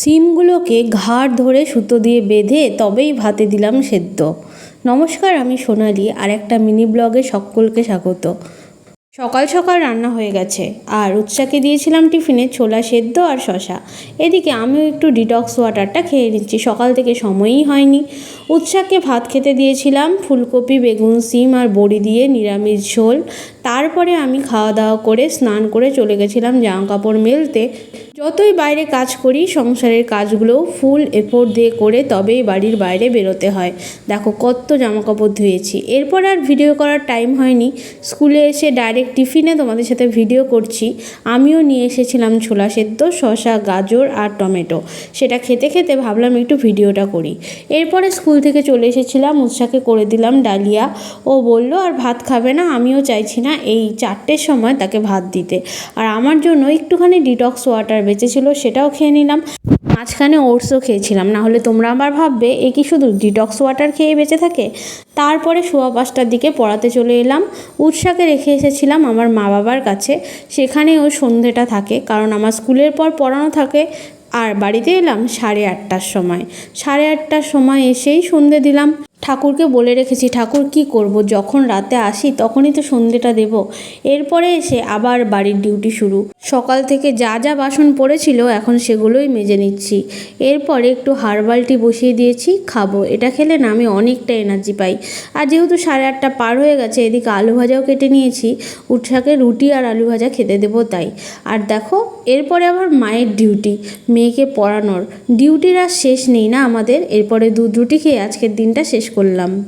সিমগুলোকে ঘাড় ধরে সুতো দিয়ে বেঁধে তবেই ভাতে দিলাম সেদ্ধ। নমস্কার, আমি সোনালি, আর একটা মিনি ব্লগে সকলকে স্বাগত। সকাল সকাল রান্না হয়ে গেছে, আর উৎসাকে দিয়েছিলাম টিফিনে ছোলা সেদ্ধ আর শশা। এদিকে আমিও একটু ডিটক্স ওয়াটারটা খেয়ে নিচ্ছি, সকাল থেকে সময়ই হয়নি। উৎসাকে ভাত খেতে দিয়েছিলাম ফুলকপি, বেগুন, সিম আর বড়ি দিয়ে নিরামিষ ঝোল। তারপরে আমি খাওয়া দাওয়া করে স্নান করে চলে গেছিলাম জামা কাপড় মেলতে। যতই বাইরে কাজ করি, সংসারের কাজগুলোও ফুল এফোর্ট দিয়ে করে তবেই বাড়ির বাইরে বেরোতে হয়। দেখো কত জামা কাপড় ধুয়েছি। এরপর আর ভিডিও করার টাইম হয়নি। স্কুলে এসে ডাইরেক্ট টিফিনে তোমাদের সাথে ভিডিও করছি। আমিও নিয়ে এসেছিলাম ছোলা সেদ্ধ শশা গাজর আর টমেটো। সেটা খেতে খেতে ভাবলাম একটু ভিডিওটা করি। এরপরে স্কুল থেকে চলে এসেছিলাম, উৎসাকে করে দিলাম ডালিয়া। ও বলল, আর ভাত খাবে না, আমিও চাইছি না। এই চারটের সময় তাকে ভাত দিতে। আর আমার জন্য একটুখানি ডিটক্স ওয়াটার বেঁচেছিল, সেটাও খেয়ে নিলাম। মাঝখানে ওটসও খেয়েছিলাম, না হলে তোমরা আবার ভাববে, এ কি শুধু ডিটক্স ওয়াটার খেয়ে বেঁচে থাকে? তারপরে সোয়া পাঁচটার দিকে পড়াতে চলে এলাম। উৎসাকে রেখে এসেছিলাম আমার মা বাবার কাছে। সেখানেও সন্ধেটা থাকে, কারণ আমার স্কুলের পর পড়ানো থাকে। আর বাড়িতে এলাম সাড়ে আটটার সময়। সাড়ে আটটার সময় এসেই সন্ধে দিলাম। ঠাকুরকে বলে রেখেছি, ঠাকুর, কি করব? যখন রাতে আসি তখনই তো সন্ধেটা দেব। এরপরে এসে আবার বাড়ির ডিউটি শুরু। সকাল থেকে যা যা বাসন পড়েছিল এখন সেগুলোই মেজে নিচ্ছি। এরপরে একটু হার্বাল টি বসিয়ে দিয়েছি, খাব। এটা খেলে না আমি অনেকটা এনার্জি পাই। আর যেহেতু সাড়ে আটটা পার হয়ে গেছে, এদিকে আলু ভাজাও কেটে নিয়েছি। উৎসাকে রুটি আর আলু ভাজা খেতে দেবো তাই। আর দেখো, এরপরে আবার মায়ের ডিউটি, মেয়েকে পড়ানোর। ডিউটির আর শেষ নেই না আমাদের। এরপরে দুধ রুটি খেয়ে আজকের দিনটা করলাম।